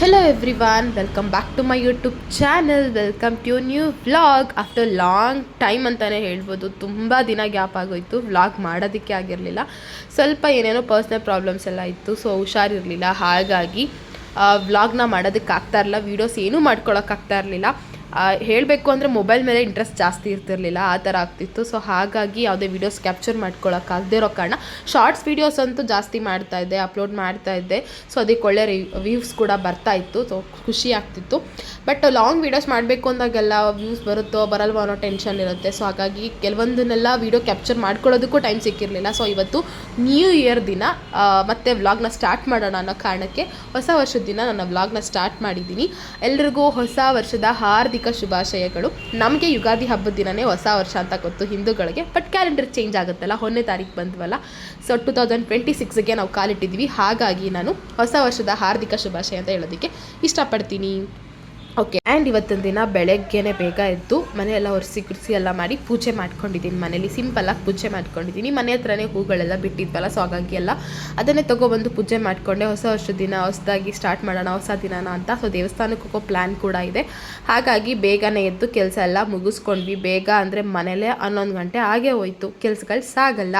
Hello everyone welcome back to my YouTube channel welcome to new vlog after long time ಅಂತಲೇ ಹೇಳ್ಬೋದು, ತುಂಬ ದಿನ gap ಆಗೋಯಿತು. Vlog ಮಾಡೋದಕ್ಕೆ ಆಗಿರಲಿಲ್ಲ. ಸ್ವಲ್ಪ ಏನೇನೋ ಪರ್ಸ್ನಲ್ ಪ್ರಾಬ್ಲಮ್ಸ್ ಎಲ್ಲ ಇತ್ತು ಸೊ ಹುಷಾರಿರಲಿಲ್ಲ. ಹಾಗಾಗಿ ವ್ಲಾಗ್ನ ಮಾಡೋದಕ್ಕೆ ಆಗ್ತಾ ಇರಲಿಲ್ಲ. ವೀಡಿಯೋಸ್ ಏನೂ ಮಾಡ್ಕೊಳಕ್ಕಾಗ್ತಾ ಇರಲಿಲ್ಲ. ಹೇಳಬೇಕು ಅಂದರೆ ಮೊಬೈಲ್ ಮೇಲೆ ಇಂಟ್ರೆಸ್ಟ್ ಜಾಸ್ತಿ ಇರ್ತಿರ್ಲಿಲ್ಲ, ಆ ಥರ ಆಗ್ತಿತ್ತು. ಸೊ ಹಾಗಾಗಿ ಯಾವುದೇ ವೀಡಿಯೋಸ್ ಕ್ಯಾಪ್ಚರ್ ಮಾಡ್ಕೊಳ್ಳೋಕ್ಕಾಗದೇ ಇರೋ ಕಾರಣ ಶಾರ್ಟ್ಸ್ ವೀಡಿಯೋಸ್ ಅಂತೂ ಜಾಸ್ತಿ ಮಾಡ್ತಾ ಇದ್ದೆ ಅಪ್ಲೋಡ್ ಮಾಡ್ತಾ ಇದ್ದೆ. ಸೊ ಅದಕ್ಕೆ ಒಳ್ಳೆ ವ್ಯೂಸ್ ಕೂಡ ಬರ್ತಾ ಇತ್ತು. ಸೊ ಖುಷಿ ಆಗ್ತಿತ್ತು. ಬಟ್ ಲಾಂಗ್ ವೀಡಿಯೋಸ್ ಮಾಡಬೇಕು ಅಂದಾಗೆಲ್ಲ ವ್ಯೂಸ್ ಬರುತ್ತೋ ಬರಲ್ವೋ ಅನ್ನೋ ಟೆನ್ಷನ್ ಇರುತ್ತೆ. ಸೊ ಹಾಗಾಗಿ ಕೆಲವೊಂದನ್ನೆಲ್ಲ ವೀಡಿಯೋ ಕ್ಯಾಪ್ಚರ್ ಮಾಡ್ಕೊಳ್ಳೋದಕ್ಕೂ ಟೈಮ್ ಸಿಕ್ಕಿರಲಿಲ್ಲ. ಸೊ ಇವತ್ತು ನ್ಯೂ ಇಯರ್ ದಿನ ಮತ್ತೆ ವ್ಲಾಗ್ನ ಸ್ಟಾರ್ಟ್ ಮಾಡೋಣ ಅನ್ನೋ ಕಾರಣಕ್ಕೆ ಹೊಸ ವರ್ಷದ ದಿನ ನನ್ನ ವ್ಲಾಗ್ನ ಸ್ಟಾರ್ಟ್ ಮಾಡಿದ್ದೀನಿ. ಎಲ್ರಿಗೂ ಹೊಸ ವರ್ಷದ ಹಾರ್ದಿಕ ಶುಭಾಶಯಗಳು. ನಮಗೆ ಯುಗಾದಿ ಹಬ್ಬದ ದಿನನೇ ಹೊಸ ವರ್ಷ ಅಂತ ಗೊತ್ತು ಹಿಂದೂಗಳಿಗೆ. ಬಟ್ ಕ್ಯಾಲೆಂಡರ್ ಚೇಂಜ್ ಆಗುತ್ತಲ್ಲ ಹೊನ್ನೆ ತಾರೀಕು ಬಂದ್ವಲ್ಲ. ಸೊ ಟು ತೌಸಂಡ್ ಟ್ವೆಂಟಿ ಸಿಕ್ಸ್ಗೆ ನಾವು ಕಾಲಿಟ್ಟಿದ್ವಿ ಹಾಗಾಗಿ ನಾನು ಹೊಸ ವರ್ಷದ ಹಾರ್ದಿಕ ಶುಭಾಶಯ ಅಂತ ಹೇಳೋದಕ್ಕೆ ಇಷ್ಟಪಡ್ತೀನಿ. ಓಕೆ ಆ್ಯಂಡ್ ಇವತ್ತಿನ ದಿನ ಬೆಳಗ್ಗೆನೆ ಬೇಗ ಎದ್ದು ಮನೆಯೆಲ್ಲ ಒರೆಸಿ ಕುರಿಸಿ ಎಲ್ಲ ಮಾಡಿ ಪೂಜೆ ಮಾಡ್ಕೊಂಡಿದ್ದೀನಿ. ಮನೇಲಿ ಸಿಂಪಲ್ಲಾಗಿ ಪೂಜೆ ಮಾಡ್ಕೊಂಡಿದ್ದೀನಿ. ಮನೆ ಹತ್ರನೇ ಹೂಗಳೆಲ್ಲ ಬಿಟ್ಟಿದ್ವಲ್ಲ ಸೊ ಹಾಗಾಗಿ ಎಲ್ಲ ಅದನ್ನೇ ತೊಗೊಬಂದು ಪೂಜೆ ಮಾಡಿಕೊಂಡೆ. ಹೊಸ ವರ್ಷದ ದಿನ ಹೊಸದಾಗಿ ಸ್ಟಾರ್ಟ್ ಮಾಡೋಣ, ಹೊಸ ದಿನನ ಅಂತ. ಸೊ ದೇವಸ್ಥಾನಕ್ಕೆ ಹೋಗೋ ಪ್ಲ್ಯಾನ್ ಕೂಡ ಇದೆ. ಹಾಗಾಗಿ ಬೇಗನೆ ಎದ್ದು ಕೆಲಸ ಎಲ್ಲ ಮುಗಿಸ್ಕೊಂಡ್ವಿ. ಬೇಗ ಅಂದರೆ ಮನೇಲೇ ಹನ್ನೊಂದು ಗಂಟೆ ಹಾಗೆ ಹೋಯ್ತು. ಕೆಲಸಗಳು ಸಾಗಲ್ಲ.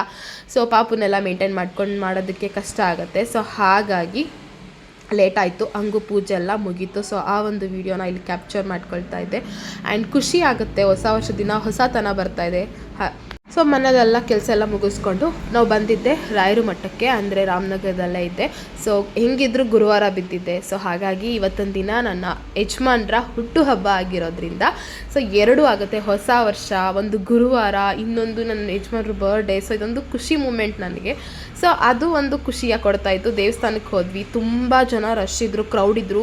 ಸೊ ಪಾಪುನೆಲ್ಲ ಮೇಂಟೈನ್ ಮಾಡ್ಕೊಂಡು ಮಾಡೋದಕ್ಕೆ ಕಷ್ಟ ಆಗುತ್ತೆ. ಸೊ ಹಾಗಾಗಿ ಲೇಟ್ ಆಯಿತು, ಹಂಗು ಪೂಜೆ ಎಲ್ಲ ಮುಗೀತು. ಸೊ ಆ ಒಂದು ವಿಡಿಯೋನ ಇಲ್ಲಿ ಕ್ಯಾಪ್ಚರ್ ಮಾಡ್ಕೊಳ್ತಾ ಇದ್ದೆ. ಆ್ಯಂಡ್ ಖುಷಿ ಆಗುತ್ತೆ, ಹೊಸ ವರ್ಷ ದಿನ ಹೊಸತನ ಬರ್ತಾ ಇದೆ. ಹ ಸೊ ಮನೆಯಲ್ಲೆಲ್ಲ ಕೆಲಸ ಎಲ್ಲ ಮುಗಿಸ್ಕೊಂಡು ನಾವು ಬಂದಿದ್ದೆ ರಾಯರು ಮಠಕ್ಕೆ, ಅಂದರೆ ರಾಮನಗರದಲ್ಲೇ ಇದ್ದೆ. ಸೊ ಹೆಂಗಿದ್ರು ಗುರುವಾರ ಬಿದ್ದಿದ್ದೆ. ಸೊ ಹಾಗಾಗಿ ಇವತ್ತೊಂದು ದಿನ ನನ್ನ ಯಜಮಾನ್ರ ಹುಟ್ಟುಹಬ್ಬ ಆಗಿರೋದ್ರಿಂದ ಸೊ ಎರಡೂ ಆಗುತ್ತೆ. ಹೊಸ ವರ್ಷ, ಒಂದು ಗುರುವಾರ, ಇನ್ನೊಂದು ನನ್ನ ಯಜಮಾನ್ರ ಬರ್ಡೇ ಸೊ ಇದೊಂದು ಖುಷಿ ಮೂಮೆಂಟ್ ನನಗೆ. ಸೊ ಅದು ಒಂದು ಖುಷಿಯ ಕೊಡ್ತಾ ಇತ್ತು. ದೇವಸ್ಥಾನಕ್ಕೆ ಹೋದ್ವಿ. ತುಂಬ ಜನ ರಶ್ ಇದ್ರು ಕ್ರೌಡ್ ಇದ್ರು.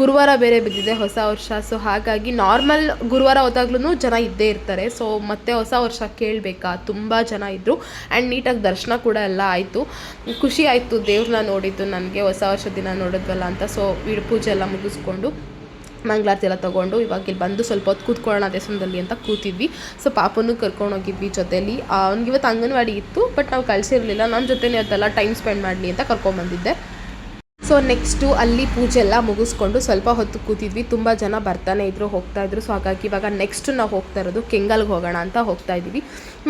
ಗುರುವಾರ ಬೇರೆ ಬಿದ್ದಿದೆ ಹೊಸ ವರ್ಷ. ಸೊ ಹಾಗಾಗಿ ನಾರ್ಮಲ್ ಗುರುವಾರ ಹೋದಾಗ್ಲೂ ಜನ ಇದ್ದೇ ಇರ್ತಾರೆ. ಸೊ ಮತ್ತೆ ಹೊಸ ವರ್ಷ ಕೇಳಬೇಕಾ. ತುಂಬ ಜನ ಇದ್ದರು ಆ್ಯಂಡ್ ನೀಟಾಗಿ ದರ್ಶನ ಕೂಡ ಎಲ್ಲ ಆಯಿತು. ಖುಷಿ ಆಯಿತು ದೇವ್ರನ್ನ ನೋಡಿದ್ದು, ನನಗೆ ಹೊಸ ವರ್ಷದ ದಿನ ನೋಡಿದ್ವಲ್ಲ ಅಂತ. ಸೊ ವೀಡ್ ಪೂಜೆ ಎಲ್ಲ ಮುಗಿಸ್ಕೊಂಡು ಮಂಗಳಾರತಿ ಎಲ್ಲ ತೊಗೊಂಡು ಇವಾಗ ಇಲ್ಲಿ ಬಂದು ಸ್ವಲ್ಪ ಹೊತ್ತು ಕೂತ್ಕೊಳ್ಳೋಣ ದೇವಸ್ಥಾನದಲ್ಲಿ ಅಂತ ಕೂತಿದ್ವಿ. ಸೊ ಪಾಪನೂ ಕರ್ಕೊಂಡು ಹೋಗಿದ್ವಿ ಜೊತೆಲಿ. ಅವ್ನಿಗೆ ಇವತ್ತು ಅಂಗನವಾಡಿ ಇತ್ತು, ಬಟ್ ನಾವು ಕಳಿಸಿರಲಿಲ್ಲ. ನನ್ನ ಜೊತೆನೇ ಅದೆಲ್ಲ ಟೈಮ್ ಸ್ಪೆಂಡ್ ಮಾಡಲಿ ಅಂತ ಕರ್ಕೊಂಬಂದಿದ್ದೆ. ಸೊ ನೆಕ್ಸ್ಟು ಅಲ್ಲಿ ಪೂಜೆ ಎಲ್ಲ ಮುಗಿಸ್ಕೊಂಡು ಸ್ವಲ್ಪ ಹೊತ್ತು ಕೂತಿದ್ವಿ. ತುಂಬ ಜನ ಬರ್ತಾನೆ ಇದ್ರು, ಹೋಗ್ತಾ ಇದ್ರು. ಸೊ ಹಾಗಾಗಿ ಇವಾಗ ನೆಕ್ಸ್ಟ್ ನಾವು ಹೋಗ್ತಾ ಇರೋದು ಕೆಂಗಲ್ಗೆ ಹೋಗೋಣ ಅಂತ ಹೋಗ್ತಾ ಇದ್ದೀವಿ.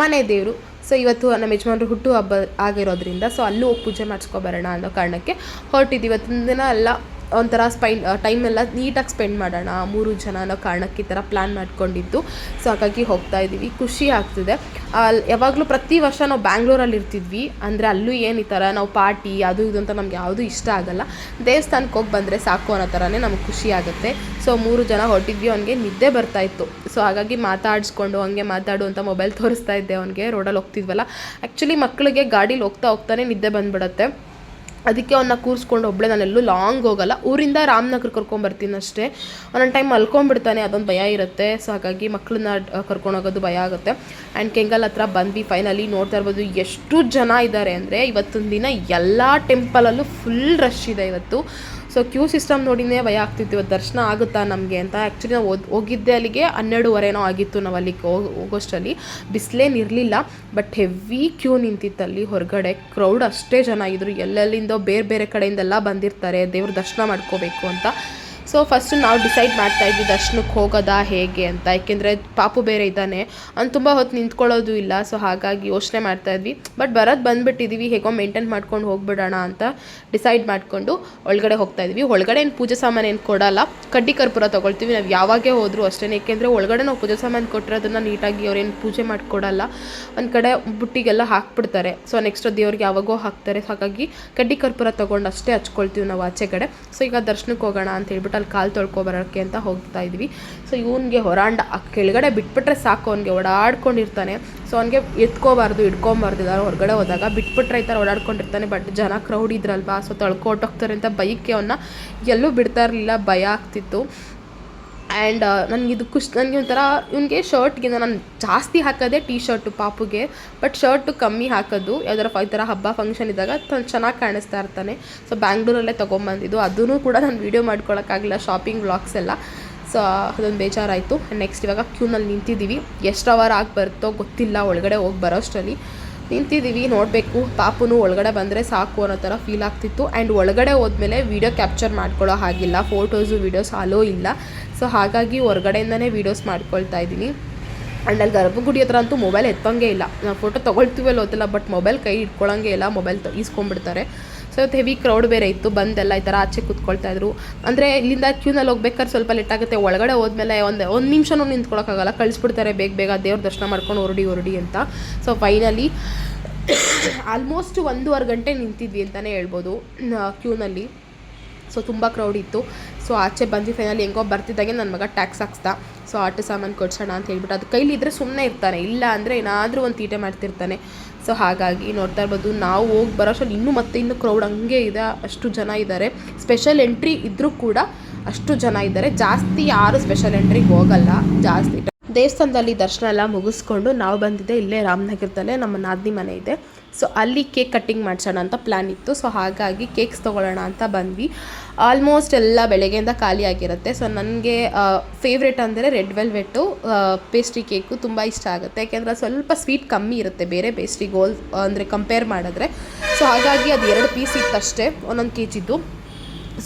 ಮನೆ ದೇವರು. ಸೊ ಇವತ್ತು ನಮ್ಮ ಯಜಮಾನ್ರು ಹುಟ್ಟು ಹಬ್ಬ ಆಗಿರೋದ್ರಿಂದ ಸೊ ಅಲ್ಲೂ ಹೋಗಿ ಪೂಜೆ ಮಾಡಿಸ್ಕೊಬರೋಣ ಅನ್ನೋ ಕಾರಣಕ್ಕೆ ಹೊರಟಿದ್ದೀವಿ ಇವತ್ತಿನ ದಿನ ಎಲ್ಲ ಒಂಥರ ಸ್ಪೈನ್ ಟೈಮೆಲ್ಲ ನೀಟಾಗಿ ಸ್ಪೆಂಡ್ ಮಾಡೋಣ. ಮೂರು ಜನ ಅನ್ನೋ ಕಾರಣಕ್ಕೆ ಈ ಥರ ಪ್ಲ್ಯಾನ್ ಮಾಡ್ಕೊಂಡಿದ್ದು. ಸೊ, ಹಾಗಾಗಿ ಹೋಗ್ತಾ ಇದ್ದೀವಿ. ಖುಷಿ ಆಗ್ತಿದೆ. ಅಲ್ಲಿ ಯಾವಾಗಲೂ ಪ್ರತಿ ವರ್ಷ ನಾವು ಬ್ಯಾಂಗ್ಳೂರಲ್ಲಿ ಇರ್ತಿದ್ವಿ. ಅಂದರೆ ಅಲ್ಲೂ ಏನು ಈ ಥರ ನಾವು ಪಾರ್ಟಿ, ಅದು ಇದು ಅಂತ ನಮ್ಗೆ ಯಾವುದೂ ಇಷ್ಟ ಆಗಲ್ಲ. ದೇವಸ್ಥಾನಕ್ಕೆ ಹೋಗಿ ಬಂದರೆ ಸಾಕು ಅನ್ನೋ ಥರನೇ ನಮಗೆ ಖುಷಿ ಆಗುತ್ತೆ. ಸೊ, ಮೂರು ಜನ ಹೊರಟಿದ್ವಿ. ಅವನಿಗೆ ನಿದ್ದೆ ಬರ್ತಾ ಇತ್ತು. ಸೊ, ಹಾಗಾಗಿ ಮಾತಾಡಿಸ್ಕೊಂಡು ಹಂಗೆ ಮಾತಾಡು ಅಂತ ಮೊಬೈಲ್ ತೋರಿಸ್ತಾ ಇದ್ದೆ ಅವನಿಗೆ. ರೋಡಲ್ಲಿ ಹೋಗ್ತಿದ್ವಲ್ಲ. ಆ್ಯಕ್ಚುಲಿ ಮಕ್ಕಳಿಗೆ ಗಾಡೀಲಿ ಹೋಗ್ತಾ ಹೋಗ್ತಾನೆ ನಿದ್ದೆ ಬಂದ್ಬಿಡುತ್ತೆ. ಅದಕ್ಕೆ ಅವನ್ನ ಕೂರಿಸ್ಕೊಂಡು ಒಬ್ಬಳೆ ನಾನೆಲ್ಲೂ ಲಾಂಗ್ ಹೋಗಲ್ಲ. ಊರಿಂದ ರಾಮನಗರ ಕರ್ಕೊಂಬರ್ತೀನಿ ಅಷ್ಟೇ. ಒಂದೊಂದು ಟೈಮ್ ಮಲ್ಕೊಂಡ್ಬಿಡ್ತಾನೆ, ಅದೊಂದು ಭಯ ಇರುತ್ತೆ. ಸೊ ಹಾಗಾಗಿ ಮಕ್ಕಳನ್ನ ಕರ್ಕೊಂಡು ಹೋಗೋದು ಭಯ ಆಗುತ್ತೆ. ಆ್ಯಂಡ್ ಕೆಂಗಲ್ ಹತ್ರ ಬಂದ್ವಿ ಫೈನಲಿ ನೋಡ್ತಾ ಇರ್ಬೋದು ಎಷ್ಟು ಜನ ಇದ್ದಾರೆ ಅಂದರೆ ಇವತ್ತೊಂದು ದಿನ ಎಲ್ಲ ಟೆಂಪಲಲ್ಲೂ ಫುಲ್ ರಶ್ ಇದೆ ಇವತ್ತು. ಸೊ ಕ್ಯೂ ಸಿಸ್ಟಮ್ ನೋಡಿನೇ ಭಯ ಆಗ್ತಿತ್ತು. ದರ್ಶನ ಆಗುತ್ತಾ ನಮಗೆ ಅಂತ. ಆ್ಯಕ್ಚುಲಿ ನಾವು ಹೋಗಿದ್ದೆ ಅಲ್ಲಿಗೆ ಹನ್ನೆರಡುವರೆನೋ ಆಗಿತ್ತು ನಾವು ಅಲ್ಲಿಗೆ ಹೋಗ್ ಹೋಗೋಷ್ಟರಲ್ಲಿ ಬಿಸಿಲೇನು ಇರಲಿಲ್ಲ ಬಟ್ ಹೆವಿ ಕ್ಯೂ ನಿಂತಿತ್ತು ಅಲ್ಲಿ ಹೊರಗಡೆ. ಕ್ರೌಡ್ ಅಷ್ಟೇ ಜನ ಇದ್ರು. ಎಲ್ಲೆಲ್ಲಿಂದೋ ಬೇರೆ ಬೇರೆ ಕಡೆಯಿಂದೆಲ್ಲ ಬಂದಿರ್ತಾರೆ. ದೇವ್ರ ದರ್ಶನ ಮಾಡ್ಕೋಬೇಕು ಅಂತ. ಸೊ ಫಸ್ಟು ನಾವು ಡಿಸೈಡ್ ಮಾಡ್ತಾ ಇದ್ವಿ ದರ್ಶನಕ್ಕೆ ಹೋಗೋದಾ ಹೇಗೆ ಅಂತ. ಯಾಕೆಂದರೆ ಪಾಪು ಬೇರೆ ಇದ್ದಾನೆ. ಅವ್ನು ತುಂಬ ಹೊತ್ತು ನಿಂತ್ಕೊಳ್ಳೋದು ಇಲ್ಲ. ಸೊ ಹಾಗಾಗಿ ಯೋಚನೆ ಮಾಡ್ತಾ ಇದ್ವಿ. ಬಟ್ ಬರೋದು ಬಂದುಬಿಟ್ಟಿದ್ದೀವಿ ಹೇಗೋ ಮೇಂಟೈನ್ ಮಾಡ್ಕೊಂಡು ಹೋಗ್ಬಿಡೋಣ ಅಂತ ಡಿಸೈಡ್ ಮಾಡಿಕೊಂಡು ಒಳಗಡೆ ಹೋಗ್ತಾ ಇದ್ವಿ. ಒಳಗಡೆ ಏನು ಪೂಜೆ ಸಾಮಾನು ಏನು ಕೊಡಲ್ಲ. ಕಡ್ಡಿ ಕರ್ಪೂರ ತೊಗೊಳ್ತೀವಿ. ನಾವು ಯಾವಾಗೇ ಹೋದರೂ ಅಷ್ಟೇ ಏಕೆಂದರೆ ಒಳಗಡೆ ನಾವು ಪೂಜೆ ಸಾಮಾನು ಅದನ್ನ ನೀಟಾಗಿ ಅವ್ರೇನು ಪೂಜೆ ಮಾಡಿಕೊಡಲ್ಲ. ಒಂದು ಕಡೆ ಬುಟ್ಟಿಗೆಲ್ಲ ಹಾಕ್ಬಿಡ್ತಾರೆ. ಸೊ ನೆಕ್ಸ್ಟ್ ದೇವ್ರಿಗೆ ಯಾವಾಗೋ ಹಾಕ್ತಾರೆ. ಹಾಗಾಗಿ ಕಡ್ಡಿ ಕರ್ಪೂರ ತೊಗೊಂಡು ಅಷ್ಟೇ ಹಚ್ಕೊಳ್ತೀವಿ ನಾವು ಆಚೆ ಕಡೆ ಸೊ ಈಗ ದರ್ಶನಕ್ಕೆ ಹೋಗೋಣ ಅಂತ ಹೇಳ್ಬಿಟ್ಟು ಅಲ್ಲಿ ಕಾಲು ತೊಳ್ಕೊಬರೋಕ್ಕೆ ಅಂತ ಹೋಗ್ತಾ ಇದ್ವಿ. ಸೊ ಇವನಿಗೆ ಹೊರಾಂಡ ಕೆಳಗಡೆ ಬಿಟ್ಬಿಟ್ರೆ ಸಾಕು, ಅವನಿಗೆ ಓಡಾಡ್ಕೊಂಡಿರ್ತಾನೆ. ಸೊ ಅವನಿಗೆ ಎತ್ಕೋಬಾರ್ದು ಇಟ್ಕೊಂಬಾರ್ದು ಇದ್ದಾರೆ ಹೊರಗಡೆ ಹೋದಾಗ ಬಿಟ್ಬಿಟ್ರೆ ಈ ಥರ ಓಡಾಡ್ಕೊಂಡಿರ್ತಾನೆ. ಬಟ್ ಜನ ಕ್ರೌಡ್ ಇದ್ರಲ್ವಾ ಸೊ ತೊಳ್ಕೊಟ್ಟೋಗ್ತಾರೆ ಅಂತ ಬೈಕ್ಗೆ ಅವನ್ನ ಎಲ್ಲೂ ಬಿಡ್ತಾ ಇರಲಿಲ್ಲ, ಭಯ ಆಗ್ತಿತ್ತು. ಆ್ಯಂಡ್ ನನಗೆ ಇದು ಖುಷ್, ನನಗೆ ಒಂಥರ ಇವನಿಗೆ ಶರ್ಟ್ಗಿಂತ ನಾನು ಜಾಸ್ತಿ ಹಾಕೋದೇ ಟೀ ಶರ್ಟು ಪಾಪುಗೆ. ಬಟ್ ಶರ್ಟು ಕಮ್ಮಿ ಹಾಕೋದು. ಯಾವ್ದಾರ ಈ ಥರ ಹಬ್ಬ ಫಂಕ್ಷನ್ ಇದ್ದಾಗ ತನ್ನ ಚೆನ್ನಾಗಿ ಕಾಣಿಸ್ತಾ ಇರ್ತಾನೆ. ಸೊ ಬ್ಯಾಂಗ್ಳೂರಲ್ಲೇ ತೊಗೊಂಬಂದಿದ್ದು ಅದನ್ನು ಕೂಡ ನಾನು ವೀಡಿಯೋ ಮಾಡ್ಕೊಳಕ್ಕಾಗಲಿಲ್ಲ ಶಾಪಿಂಗ್ ವ್ಲಾಗ್ಸ್ ಎಲ್ಲ. ಸೊ ಅದೊಂದು ಬೇಜಾರಾಯಿತು. ನೆಕ್ಸ್ಟ್ ಇವಾಗ ಕ್ಯೂನಲ್ಲಿ ನಿಂತಿದ್ದೀವಿ ಎಷ್ಟು ಅವರ್ ಆಗಿ ಬರುತ್ತೋ ಗೊತ್ತಿಲ್ಲ, ಒಳಗಡೆ ಹೋಗಿ ಬರೋಷ್ಟರಲ್ಲಿ ನಿಂತಿದ್ದೀವಿ, ನೋಡಬೇಕು. ಪಾಪುನು ಒಳಗಡೆ ಬಂದರೆ ಸಾಕು ಅನ್ನೋ ಥರ ಫೀಲ್ ಆಗ್ತಿತ್ತು. ಆ್ಯಂಡ್ ಒಳಗಡೆ ಹೋದ್ಮೇಲೆ ವೀಡಿಯೋ ಕ್ಯಾಪ್ಚರ್ ಮಾಡ್ಕೊಳ್ಳೋ ಹಾಗಿಲ್ಲ. ಫೋಟೋಸು ವೀಡಿಯೋಸ್ ಅಲೋ ಇಲ್ಲ. ಸೊ ಹಾಗಾಗಿ ಹೊರಗಡೆಯಿಂದನೇ ವೀಡಿಯೋಸ್ ಮಾಡ್ಕೊಳ್ತಾ ಇದ್ದೀನಿ. ಆ್ಯಂಡ್ ಅಲ್ಲಿ ಗರ್ಭಗುಡಿ ಹತ್ರ ಅಂತೂ ಮೊಬೈಲ್ ಎತ್ತಂಗೆ ಇಲ್ಲ. ನಾವು ಫೋಟೋ ತೊಗೊಳ್ತೀವಲ್ಲ ಗೊತ್ತಿಲ್ಲ ಬಟ್ ಮೊಬೈಲ್ ಕೈ ಇಟ್ಕೊಳ್ಳೋಂಗೆ ಇಲ್ಲ. ಮೊಬೈಲ್ ತ ಈಸ್ಕೊಂಡ್ಬಿಡ್ತಾರೆ. ಸೊ ಇವತ್ತು ಹೆವಿ ಕ್ರೌಡ್ ಬೇರೆ ಇತ್ತು. ಬಂದೆಲ್ಲ ಈ ಥರ ಆಚೆ ಕೂತ್ಕೊಳ್ತಾ ಇದ್ರು. ಅಂದರೆ ಇಲ್ಲಿಂದ ಕ್ಯೂನಲ್ಲಿ ಹೋಗ್ಬೇಕಾದ್ರೆ ಸ್ವಲ್ಪ ಲೇಟ್ ಆಗುತ್ತೆ. ಒಳಗಡೆ ಹೋದ್ಮೇಲೆ ಒಂದು ಒಂದು ನಿಮಿಷನೂ ನಿಂತ್ಕೊಳ್ಳೋಕ್ಕಾಗಲ್ಲ ಕಳಿಸ್ಬಿಡ್ತಾರೆ ಬೇಗ ಬೇಗ ದೇವ್ರ ದರ್ಶನ ಮಾಡ್ಕೊಂಡು ಹೊರಡಿ ಹೊರಡಿ ಅಂತ. ಸೊ ಫೈನಲಿ ಆಲ್ಮೋಸ್ಟ್ ಒಂದೂವರೆ ಗಂಟೆ ನಿಂತಿದ್ವಿ ಅಂತಲೇ ಹೇಳ್ಬೋದು ಕ್ಯೂನಲ್ಲಿ ಸೊ ತುಂಬ ಕ್ರೌಡ್ ಇತ್ತು. ಸೊ ಆಚೆ ಬಂದು ಫೈನಲಿ ಹೆಂಗೋ ಬರ್ತಿದ್ದಾಗೆ ನನ್ನ ಮಗ ಟ್ಯಾಕ್ಸ್ ಹಾಕ್ಸ್ದ. ಸೊ ಆಟ ಸಾಮಾನು ಕೊಡ್ಸೋಣ ಅಂತ ಹೇಳ್ಬಿಟ್ಟು, ಅದು ಕೈಲಿ ಇದ್ರೆ ಸುಮ್ಮನೆ ಇರ್ತಾನೆ. ಇಲ್ಲ ಅಂದರೆ ಏನಾದರೂ ಒಂದು ತೀಟೆ ಮಾಡ್ತಿರ್ತಾನೆ. ಸೊ ಹಾಗಾಗಿ ನೋಡ್ತಾ ಇರ್ಬೋದು, ನಾವು ಹೋಗಿ ಬರೋಷ್ಟರಲ್ಲಿ ಇನ್ನೂ ಮತ್ತೆ ಇನ್ನೂ ಕ್ರೌಡ್ ಹಂಗೆ ಇದೆ, ಅಷ್ಟು ಜನ ಇದ್ದಾರೆ. ಸ್ಪೆಷಲ್ ಎಂಟ್ರಿ ಇದ್ದರೂ ಕೂಡ ಅಷ್ಟು ಜನ ಇದ್ದಾರೆ. ಜಾಸ್ತಿ ಯಾರು ಸ್ಪೆಷಲ್ ಎಂಟ್ರಿಗೆ ಹೋಗಲ್ಲ. ಜಾಸ್ತಿ ದೇವಸ್ಥಾನದಲ್ಲಿ ದರ್ಶನ ಎಲ್ಲ ಮುಗಿಸ್ಕೊಂಡು ನಾವು ಬಂದಿದ್ದೆ, ಇಲ್ಲೇ ರಾಮನಗರದಲ್ಲೇ ನಮ್ಮ ನಾದಿನಿ ಮನೆ ಇದೆ. ಸೊ ಅಲ್ಲಿ ಕೇಕ್ ಕಟ್ಟಿಂಗ್ ಮಾಡಿಸೋಣ ಅಂತ ಪ್ಲ್ಯಾನ್ ಇತ್ತು. ಸೊ ಹಾಗಾಗಿ ಕೇಕ್ಸ್ ತೊಗೊಳ್ಳೋಣ ಅಂತ ಬಂದ್ವಿ. ಆಲ್ಮೋಸ್ಟ್ ಎಲ್ಲ ಬೆಳಗ್ಗೆಯಿಂದ ಖಾಲಿ ಆಗಿರುತ್ತೆ. ಸೊ ನನಗೆ ಫೇವ್ರೇಟ್ ಅಂದರೆ ರೆಡ್ ವೆಲ್ವೆಟ್ಟು ಪೇಸ್ಟ್ರಿ ಕೇಕು ತುಂಬ ಇಷ್ಟ ಆಗುತ್ತೆ. ಯಾಕೆಂದರೆ ಸ್ವಲ್ಪ ಸ್ವೀಟ್ ಕಮ್ಮಿ ಇರುತ್ತೆ. ಬೇರೆ ಪೇಸ್ಟ್ರಿ ಗೋಲ್ ಅಂದರೆ ಕಂಪೇರ್ ಮಾಡಿದ್ರೆ. ಸೊ ಹಾಗಾಗಿ ಅದು ಎರಡು ಪೀಸ್ ಇತ್ತಷ್ಟೇ, ಒಂದೊಂದು ಕೆ ಜಿದ್ದು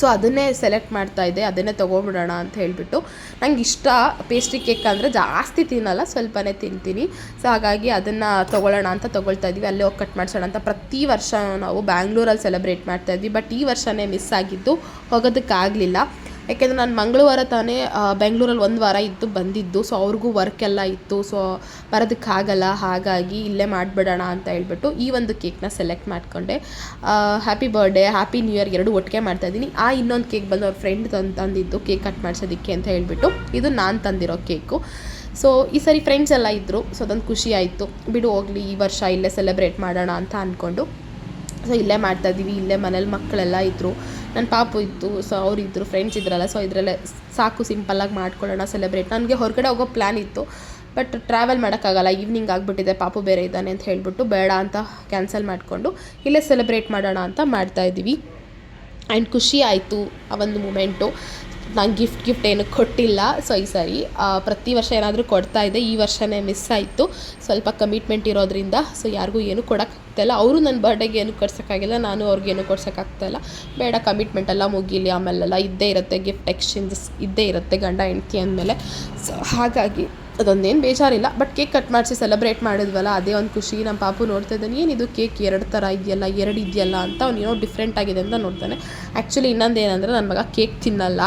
ಸೊ ಅದನ್ನೇ ಸೆಲೆಕ್ಟ್ ಮಾಡ್ತಾ ಇದ್ದೆ. ಅದನ್ನೇ ತೊಗೊಬಿಡೋಣ ಅಂತ ಹೇಳಿಬಿಟ್ಟು. ನಂಗೆ ಇಷ್ಟ ಪೇಸ್ಟ್ರಿ ಕೇಕ್ ಅಂದರೆ ಜಾಸ್ತಿ ತಿನ್ನಲ್ಲ, ಸ್ವಲ್ಪನೇ ತಿಂತೀನಿ. ಸೊ ಹಾಗಾಗಿ ಅದನ್ನು ತೊಗೊಳ್ಳೋಣ ಅಂತ ತೊಗೊಳ್ತಾ ಇದ್ವಿ. ಅಲ್ಲೇ ಹೋಗಿ ಕಟ್ ಮಾಡಿಸೋಣ ಅಂತ. ಪ್ರತಿ ವರ್ಷ ನಾವು ಬ್ಯಾಂಗ್ಳೂರಲ್ಲಿ ಸೆಲೆಬ್ರೇಟ್ ಮಾಡ್ತಾ ಇದ್ವಿ. ಬಟ್ ಈ ವರ್ಷನೇ ಮಿಸ್ ಆಗಿದ್ದು ಹೋಗೋದಕ್ಕಾಗಲಿಲ್ಲ. ಯಾಕೆಂದರೆ ನಾನು ಮಂಗಳವಾರ ತಾನೇ ಬೆಂಗಳೂರಲ್ಲಿ ಒಂದು ವಾರ ಇದ್ದು ಬಂದಿದ್ದು ಸೊ ಅವ್ರಿಗೂ ವರ್ಕ್ ಎಲ್ಲ ಇತ್ತು ಸೊ ಬರೋದಕ್ಕಾಗಲ್ಲ, ಹಾಗಾಗಿ ಇಲ್ಲೇ ಮಾಡಿಬಿಡೋಣ ಅಂತ ಹೇಳ್ಬಿಟ್ಟು ಈ ಒಂದು ಕೇಕ್ನ ಸೆಲೆಕ್ಟ್ ಮಾಡಿಕೊಂಡೆ. Happy birthday happy new year ಎರಡು ಒಟ್ಟಿಗೆ ಮಾಡ್ತಾ ಇದ್ದೀನಿ. ಆ ಇನ್ನೊಂದು ಕೇಕ್ ಬಂದು ಅವ್ರ ಫ್ರೆಂಡ್ ತಂದು, ತಂದಿದ್ದು ಕೇಕ್ ಕಟ್ ಮಾಡಿಸೋದಕ್ಕೆ ಅಂತ ಹೇಳಿಬಿಟ್ಟು ಇದು ನಾನು ತಂದಿರೋ ಕೇಕು ಸೊ ಈ ಸರಿ ಫ್ರೆಂಡ್ಸ್ ಎಲ್ಲ ಇದ್ದರು ಸೊ ಅದೊಂದು ಖುಷಿ ಆಯಿತು. ಬಿಡು ಹೋಗಲಿ, ಈ ವರ್ಷ ಇಲ್ಲೇ ಸೆಲೆಬ್ರೇಟ್ ಮಾಡೋಣ ಅಂತ ಅಂದ್ಕೊಂಡು ಸೊ ಇಲ್ಲೇ ಮಾಡ್ತಾಯಿದ್ದೀವಿ ಇಲ್ಲೇ ಮನೇಲಿ ಮಕ್ಕಳೆಲ್ಲ ಇದ್ದರು ನನ್ನ ಪಾಪು ಇತ್ತು ಸೊ ಇದ್ರು ಫ್ರೆಂಡ್ಸ್ ಇದ್ರಲ್ಲ ಸೊ ಇದರಲ್ಲೇ ಸಾಕು ಸಿಂಪಲ್ಲಾಗಿ ಮಾಡ್ಕೊಳ್ಳೋಣ ಸೆಲೆಬ್ರೇಟ್ ನನಗೆ ಹೊರಗಡೆ ಹೋಗೋ ಪ್ಲ್ಯಾನ್ ಇತ್ತು ಬಟ್ ಟ್ರಾವೆಲ್ ಮಾಡೋಕ್ಕಾಗಲ್ಲ ಈವ್ನಿಂಗ್ ಆಗಿಬಿಟ್ಟಿದೆ, ಪಾಪು ಬೇರೆ ಇದ್ದಾನೆ ಅಂತ ಹೇಳಿಬಿಟ್ಟು ಬೇಡ ಅಂತ ಕ್ಯಾನ್ಸಲ್ ಮಾಡಿಕೊಂಡು ಇಲ್ಲೇ ಸೆಲೆಬ್ರೇಟ್ ಮಾಡೋಣ ಅಂತ ಮಾಡ್ತಾಯಿದ್ದೀವಿ ಆ್ಯಂಡ್ ಖುಷಿ ಆಯಿತು ಆ ಒಂದು ಮೂಮೆಂಟು ನಾನು ಗಿಫ್ಟ್ ಗಿಫ್ಟ್ ಏನು ಕೊಟ್ಟಿಲ್ಲ. ಸೊ ಈ ಸಾರಿ ಪ್ರತಿ ವರ್ಷ ಏನಾದರೂ ಕೊಡ್ತಾ ಇದ್ದೆ ಈ ವರ್ಷನೇ ಮಿಸ್ ಆಯಿತು. ಸ್ವಲ್ಪ ಕಮಿಟ್ಮೆಂಟ್ ಇರೋದ್ರಿಂದ. ಸೊ ಯಾರಿಗೂ ಏನು ಕೊಡೋಕ್ಕಾಗ್ತಾಯಿಲ್ಲ ಅವರು ನನ್ನ ಬರ್ಡೇಗೆ ಏನು ಕೊಡ್ಸೋಕ್ಕಾಗಿಲ್ಲ. ನಾನು ಅವ್ರಿಗೇನು ಕೊಡ್ಸೋಕ್ಕಾಗ್ತಾಯಿಲ್ಲ ಬೇಡ ಕಮಿಟ್ಮೆಂಟ್ ಎಲ್ಲ ಮುಗೀಲಿ. ಆಮೇಲೆಲ್ಲ ಇದ್ದೇ ಇರುತ್ತೆ. ಗಿಫ್ಟ್ ಎಕ್ಸ್ಚೇಂಜಸ್ ಇದ್ದೇ ಇರುತ್ತೆ. ಗಂಡ, ಹೆಂಡ್ತಿ ಅಂದಮೇಲೆ. ಸೊ ಹಾಗಾಗಿ ಅದೊಂದೇನು ಬೇಜಾರಿಲ್ಲ. ಬಟ್ ಕೇಕ್ ಕಟ್ ಮಾಡಿಸಿ ಸೆಲೆಬ್ರೇಟ್ ಮಾಡಿದ್ವಲ್ಲ, ಅದೇ ಒಂದು ಖುಷಿ. ನಮ್ಮ ಪಾಪು ನೋಡ್ತಾ ಇದ್ದಾನೆ, ಏನಿದು ಕೇಕ್ ಎರಡು ಥರ ಇದೆಯಲ್ಲ, ಎರಡು ಇದೆಯಲ್ಲ ಅಂತ. ಅವ್ನು ಏನೋ ಡಿಫ್ರೆಂಟ್ ಆಗಿದೆ ಅಂತ ನೋಡ್ತಾನೆ. ಆ್ಯಕ್ಚುಲಿ ಇನ್ನೊಂದು ಏನಂದರೆ ನನ್ನ ಮಗ ಕೇಕ್ ತಿನ್ನಲ್ಲ.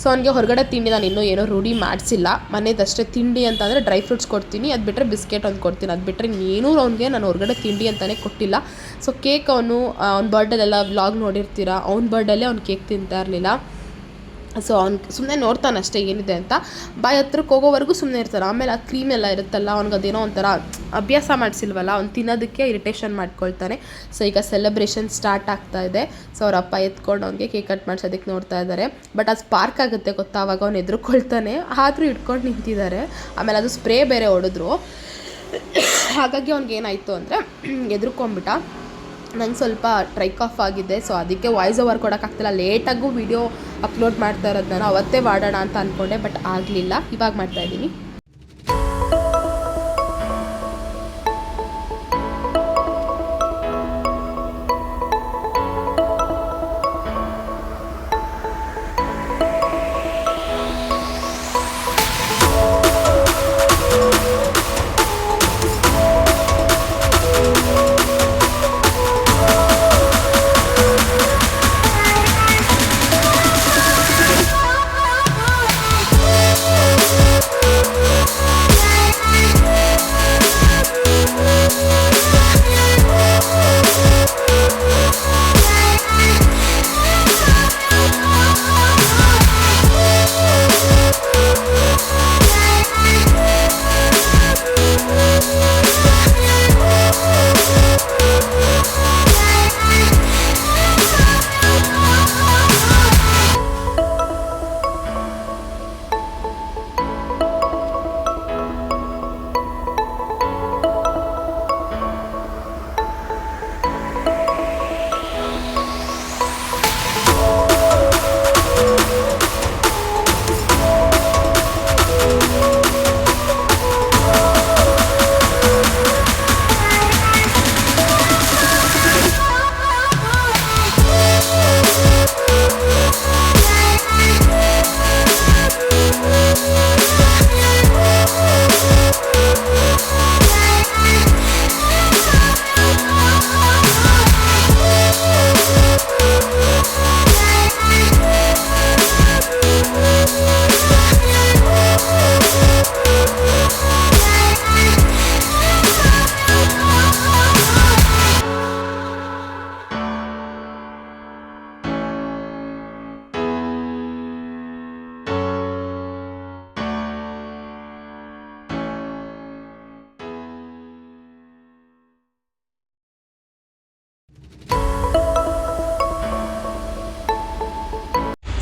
ಸೊ ಅವನಿಗೆ ಹೊರಗಡೆ ತಿಂಡಿ ನಾನು ಇನ್ನೂ ಏನೋ ರೂಢಿ ಮಾಡಿಸಿಲ್ಲ. ಮನೆಯದಷ್ಟೇ ತಿಂಡಿ ಅಂತಂದರೆ ಡ್ರೈ ಫ್ರೂಟ್ಸ್ ಕೊಡ್ತೀನಿ, ಅದು ಬಿಟ್ಟರೆ ಬಿಸ್ಕೆಟ್ ಒಂದು ಕೊಡ್ತೀನಿ. ಅದು ಬಿಟ್ಟರೆ ಇನ್ನೇನೂ ಅವ್ನಿಗೆ ನಾನು ಹೊರಗಡೆ ತಿಂಡಿ ಅಂತಲೇ ಕೊಟ್ಟಿಲ್ಲ. ಸೊ ಕೇಕ್ ಅವನು ಅವ್ನ ಬರ್ಡೇಲೆಲ್ಲ ವ್ಲಾಗ್ ನೋಡಿರ್ತೀರ, ಅವ್ನ ಬರ್ಡೇಲೆ ಅವ್ನು ಕೇಕ್ ತಿಂತಾ ಇರಲಿಲ್ಲ. ಸೊ ಅವ್ನು ಸುಮ್ಮನೆ ನೋಡ್ತಾನೆ ಅಷ್ಟೇ ಏನಿದೆ ಅಂತ. ಬಾಯಿ ಹತ್ರಕ್ಕೆ ಹೋಗೋವರೆಗೂ ಸುಮ್ಮನೆ ಇರ್ತಾರೆ. ಆಮೇಲೆ ಆ ಕ್ರೀಮ್ ಎಲ್ಲ ಇರುತ್ತಲ್ಲ, ಅವ್ನಿಗೆ ಅದೇನೋ ಒಂಥರ ಅಭ್ಯಾಸ ಮಾಡಿಸಿಲ್ವಲ್ಲ, ಅವ್ನು ತಿನ್ನೋದಕ್ಕೆ ಇರಿಟೇಷನ್ ಮಾಡ್ಕೊಳ್ತಾನೆ. ಸೊ ಈಗ ಸೆಲೆಬ್ರೇಷನ್ ಸ್ಟಾರ್ಟ್ ಆಗ್ತಾ ಇದೆ. ಸೊ ಅವ್ರ ಅಪ್ಪ ಎತ್ಕೊಂಡು ಅವ್ನಿಗೆ ಕೇಕ್ ಕಟ್ ಮಾಡಿಸೋದಕ್ಕೆ ನೋಡ್ತಾ ಇದ್ದಾರೆ ಬಟ್ ಅದು ಸ್ಪಾರ್ಕ್ ಆಗುತ್ತೆ ಗೊತ್ತಾ? ಅವಾಗ ಅವ್ನು ಎದುರುಕೊಳ್ತಾನೆ. ಆದರೂ ಇಟ್ಕೊಂಡು ನಿಂತಿದ್ದಾರೆ ಆಮೇಲೆ ಅದು ಸ್ಪ್ರೇ ಬೇರೆ ಹೊಡೆದ್ರು. ಹಾಗಾಗಿ ಅವ್ನಿಗೆ ಏನಾಯಿತು ಅಂದರೆ ಎದುರ್ಕೊಂಬಿಟ್ಟ ನಂಗೆ ಸ್ವಲ್ಪ ಟ್ರೈಕ್ ಆಫ್ ಆಗಿದೆ ಸೊ ಅದಕ್ಕೆ ವಾಯ್ಸ್ ಓವರ್ ಕೊಡೋಕ್ಕಾಗ್ತಿಲ್ಲ ಲೇಟಾಗೂ ವಿಡಿಯೋ ಅಪ್ಲೋಡ್ ಮಾಡ್ತಾ ಇರೋದು ನಾನು, ಅವತ್ತೇ ಮಾಡೋಣ ಅಂತ ಅಂದ್ಕೊಂಡೆ ಬಟ್ ಆಗಲಿಲ್ಲ. ಇವಾಗ ಮಾಡ್ತಾಯಿದ್ದೀನಿ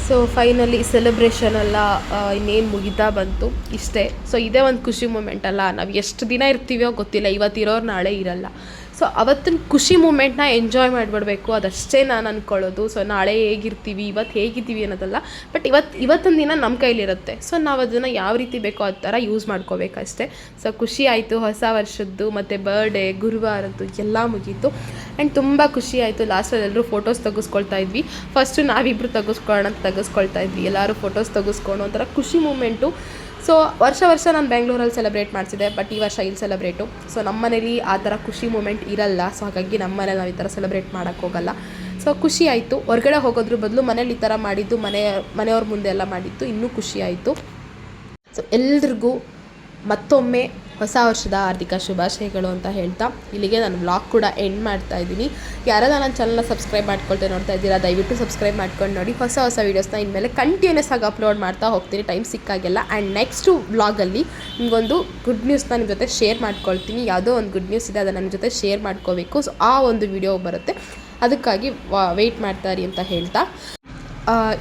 ಸೊ ಫೈನಲಿ ಸೆಲೆಬ್ರೇಷನ್ ಎಲ್ಲ ಇನ್ನೇನು ಮುಗಿತಾ ಬಂತು. ಇಷ್ಟೇ. ಸೊ ಇದೇ ಒಂದು ಖುಷಿ ಮೂಮೆಂಟ್ ಅಲ್ಲ. ನಾವು ಎಷ್ಟು ದಿನ ಇರ್ತೀವೋ ಗೊತ್ತಿಲ್ಲ. ಇವತ್ತಿರೋರು ನಾಳೆ ಇರಲ್ಲ. ಸೊ ಅವತ್ತಿನ ಖುಷಿ ಮೂಮೆಂಟ್ನ ಎಂಜಾಯ್ ಮಾಡಿಬಿಡ್ಬೇಕು. ಅದಷ್ಟೇ ನಾನು ಅಂದ್ಕೊಳ್ಳೋದು ಸೊ ನಾಳೆ ಹೇಗಿರ್ತೀವಿ? ಇವತ್ತು ಹೇಗಿದ್ದೀವಿ ಅನ್ನೋದಲ್ಲ. ಬಟ್ ಇವತ್ತು ಇವತ್ತಿನ ದಿನ ನಮ್ಮ ಕೈಲಿರುತ್ತೆ. ಸೊ ನಾವು ಅದನ್ನು ಯಾವ ರೀತಿ ಬೇಕೋ ಆ ಥರ ಯೂಸ್ ಮಾಡ್ಕೋಬೇಕಷ್ಟೇ. ಸೊ ಖುಷಿ ಆಯಿತು. ಹೊಸ ವರ್ಷದ್ದು, ಮತ್ತು ಬರ್ಡೇ ಗುರುವಾರದ್ದು ಎಲ್ಲ ಮುಗೀತು. ಆ್ಯಂಡ್ ತುಂಬ ಖುಷಿ ಆಯಿತು. ಲಾಸ್ಟಲ್ಲಿ ಎಲ್ಲರೂ ಫೋಟೋಸ್ ತೆಗೆಸ್ಕೊಳ್ತಾ ಇದ್ವಿ. ಫಸ್ಟು ನಾವಿಬ್ಬರು ತೆಗೆಸ್ಕೊಳ್ಳೋಣ ತೆಗೆಸ್ಕೊಳ್ತಾ ಇದ್ವಿ. ಎಲ್ಲರೂ ಫೋಟೋಸ್ ತೆಗೆಸ್ಕೊಂಡು ಒಂಥರ ಖುಷಿ ಮೂಮೆಂಟು. ಸೊ ವರ್ಷ ವರ್ಷ ನಾನು ಬೆಂಗಳೂರಲ್ಲಿ ಸೆಲೆಬ್ರೇಟ್ ಮಾಡಿಸಿದೆ ಬಟ್ ಈ ವರ್ಷ ಇಲ್ಲಿ ಸೆಲೆಬ್ರೇಟು ಸೊ ನಮ್ಮ ಮನೇಲಿ ಆ ಥರ ಖುಷಿ ಮೂಮೆಂಟ್ ಇರಲ್ಲ. ಸೊ ಹಾಗಾಗಿ ನಮ್ಮ ಮನೇಲಿ ನಾವು ಈ ಥರ ಸೆಲೆಬ್ರೇಟ್ ಮಾಡೋಕ್ಕೆ ಹೋಗಲ್ಲ. ಸೊ ಖುಷಿ ಆಯಿತು. ಹೊರಗಡೆ ಹೋಗೋದ್ರ ಬದಲು ಮನೇಲಿ ಈ ಥರ ಮಾಡಿದ್ದು, ಮನೆ, ಮನೆಯವ್ರ ಮುಂದೆ ಎಲ್ಲ ಮಾಡಿದ್ದು ಇನ್ನೂ ಖುಷಿ ಆಯಿತು. ಸೊ ಎಲ್ರಿಗೂ ಮತ್ತೊಮ್ಮೆ ಹೊಸ ವರ್ಷದ ಹಾರ್ದಿಕ ಶುಭಾಶಯಗಳು ಅಂತ ಹೇಳ್ತಾ ಇಲ್ಲಿಗೆ ನಾನು ವ್ಲಾಗ್ ಕೂಡ ಎಂಡ್ ಮಾಡ್ತಾ ಇದ್ದೀನಿ. ಯಾರಾದ ನನ್ನ ಚಾನಲ್ನ ಸಬ್ಸ್ಕ್ರೈಬ್ ಮಾಡ್ಕೊಳ್ತಾ ನೋಡ್ತಾ ಇದ್ದೀರಾ, ದಯವಿಟ್ಟು ಸಬ್ಸ್ಕ್ರೈಬ್ ಮಾಡ್ಕೊಂಡು ನೋಡಿ. ಹೊಸ ಹೊಸ ವೀಡಿಯೋಸ್ನ ಇನ್ಮೇಲೆ ಕಂಟಿನ್ಯೂಸ್ ಆಗಿ ಅಪ್ಲೋಡ್ ಮಾಡ್ತಾ ಹೋಗ್ತೀನಿ. ಟೈಮ್ ಸಿಕ್ಕಾಗೆಲ್ಲ. ಆ್ಯಂಡ್ ನೆಕ್ಸ್ಟು ವ್ಲಾಗಲ್ಲಿ ನಿಮಗೊಂದು ಗುಡ್ ನ್ಯೂಸ್ನ ನಿಮ್ಮ ಜೊತೆ ಶೇರ್ ಮಾಡ್ಕೊಳ್ತೀನಿ. ಯಾವುದೋ ಒಂದು ಗುಡ್ ನ್ಯೂಸ್ ಇದೆ, ಅದನ್ನು ನನ್ನ ಜೊತೆ ಶೇರ್ ಮಾಡ್ಕೋಬೇಕು. ಸೊ ಆ ಒಂದು ವಿಡಿಯೋ ಬರುತ್ತೆ. ಅದಕ್ಕಾಗಿ ವೆಯ್ಟ್ ಮಾಡ್ತಾ ಇರಿ ಅಂತ ಹೇಳ್ತಾ.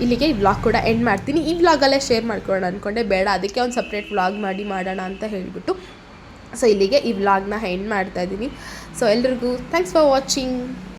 ಇಲ್ಲಿಗೆ ಈ ವ್ಲಾಗ್ ಕೂಡ ಎಂಡ್ ಮಾಡ್ತೀನಿ. ಈ ವ್ಲಾಗಲ್ಲೇ ಶೇರ್ ಮಾಡ್ಕೊಳ್ಳೋಣ ಅಂದ್ಕೊಂಡೆ ಬೇಡ, ಅದಕ್ಕೆ ಒಂದು ಸಪ್ರೇಟ್ ವ್ಲಾಗ್ ಮಾಡಿ ಮಾಡೋಣ ಅಂತ ಹೇಳಿಬಿಟ್ಟು ಸೊ ಇಲ್ಲಿಗೆ ಈ ವ್ಲಾಗ್ನ ಎಂಡ್ ಮಾಡ್ತಾ ಇದ್ದೀನಿ ಸೊ ಎಲ್ರಿಗೂ ಥ್ಯಾಂಕ್ಸ್ ಫಾರ್ ವಾಚಿಂಗ್